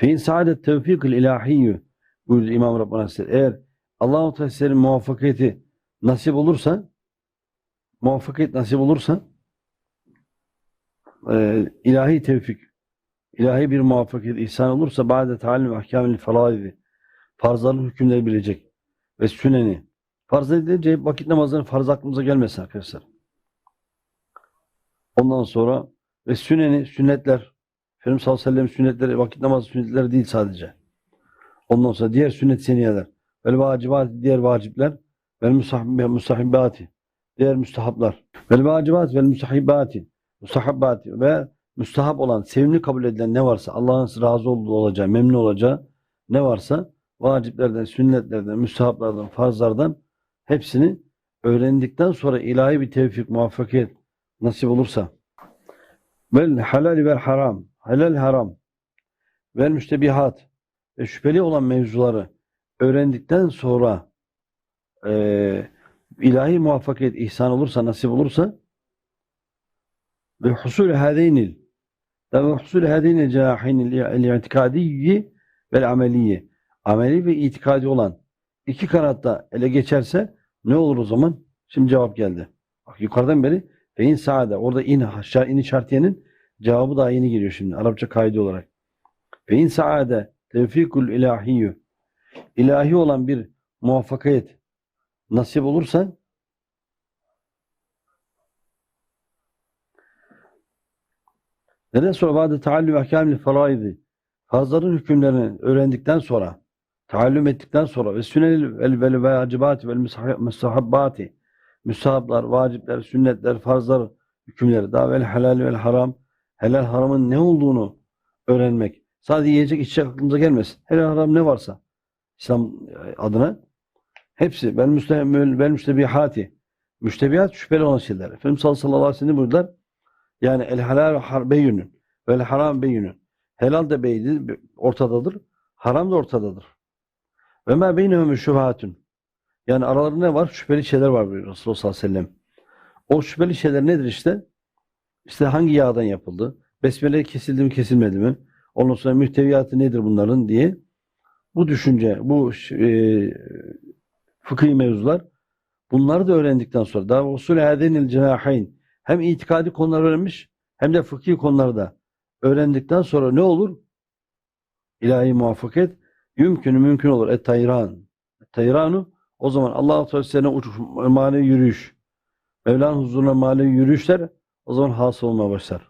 Fe in saadet tevfikil ilahiyyü buyurdu İmam Rabbani Hazretleri. Eğer Allah-u Teala'nın muvaffakiyeti nasip olursa muvaffakiyet nasip olursa e, ilahi tevfik ilahi bir muvaffakiyet ihsan olursa ba'de talim ahkamil faraidi farzların hükümleri bilecek ve süneni farz edilince vakit namazının farz aklımıza gelmesin arkadaşlar. Ondan sonra ve süneni sünnetler Efendimiz sallallahu aleyhi ve sellem sünnetleri vakit namazı sünnetleri değil sadece. Ondan sonra diğer sünnet seniyeler. Vel vacibat diğer vacipler. Vel musahib- mustahibbati diğer müstahaplar. Vel vacibat vel mustahibbati mustahabbati ve müstahap olan, sevimli kabul edilen ne varsa, Allah'ın razı olduğu olacağı, memnun olacağı ne varsa vaciplerden, sünnetlerden, müstahaplardan, farzlardan hepsini öğrendikten sonra ilahi bir tevfik, muvaffakiyet nasip olursa. Vel halal vel haram, helal haram vel müstebihat ve şüpheli olan mevzuları öğrendikten sonra eee ilahi muvaffakiyet ihsan olursa, nasip olursa ve husul hadeynil ve husul hadeynil cenahinil i'tikadiyyi vel ameliye ameli ve itikadi olan iki kanatta ele geçerse ne olur o zaman? Şimdi cevap geldi. Bak yukarıdan beri ve in saade orada in in şartiyenin cevabı daha yeni geliyor şimdi Arapça kaydı olarak. Ve in saade tevfikul ilahiyyü ilahi olan bir muvaffakiyet nasip olursa Neden sonra bazı taallüm ahkamil faraidi farzların hükümlerini öğrendikten sonra taallüm ettikten sonra ve sünel vel vel vacibat vel mustahabbati müstahaplar, vacipler, sünnetler, farzlar hükümleri daha vel helal vel haram helal haramın ne olduğunu öğrenmek. Sadece yiyecek içecek aklımıza gelmez. Helal haram ne varsa İslam adına hepsi vel müstehemmül vel müstebihati müştebihat şüpheli olan şeyler. Efendimiz sallallahu aleyhi ve sellem buyurdular. Yani el helal har beyünün vel haram beyünün. Helal da beydir, ortadadır. Haram da ortadadır. Ve ma beynehum şubatun. Yani aralarında ne var? Şüpheli şeyler var buyuruyor Resulullah sallallahu aleyhi ve sellem. O şüpheli şeyler nedir işte? İşte hangi yağdan yapıldı? Besmele kesildi mi kesilmedi mi? Ondan sonra mühteviyatı nedir bunların diye. Bu düşünce, bu e, fıkhi mevzular bunları da öğrendikten sonra daha usul hadenil cenahayn hem itikadi konular öğrenmiş hem de fıkhi konularda öğrendikten sonra ne olur? İlahi muvaffakiyet yümkün mümkün olur. Et-tayran. Et-tayranu o zaman Allah-u Teala'ya uçuş, manevi yürüyüş. Mevla'nın huzuruna manevi yürüyüşler o zaman hasıl olmaya başlar.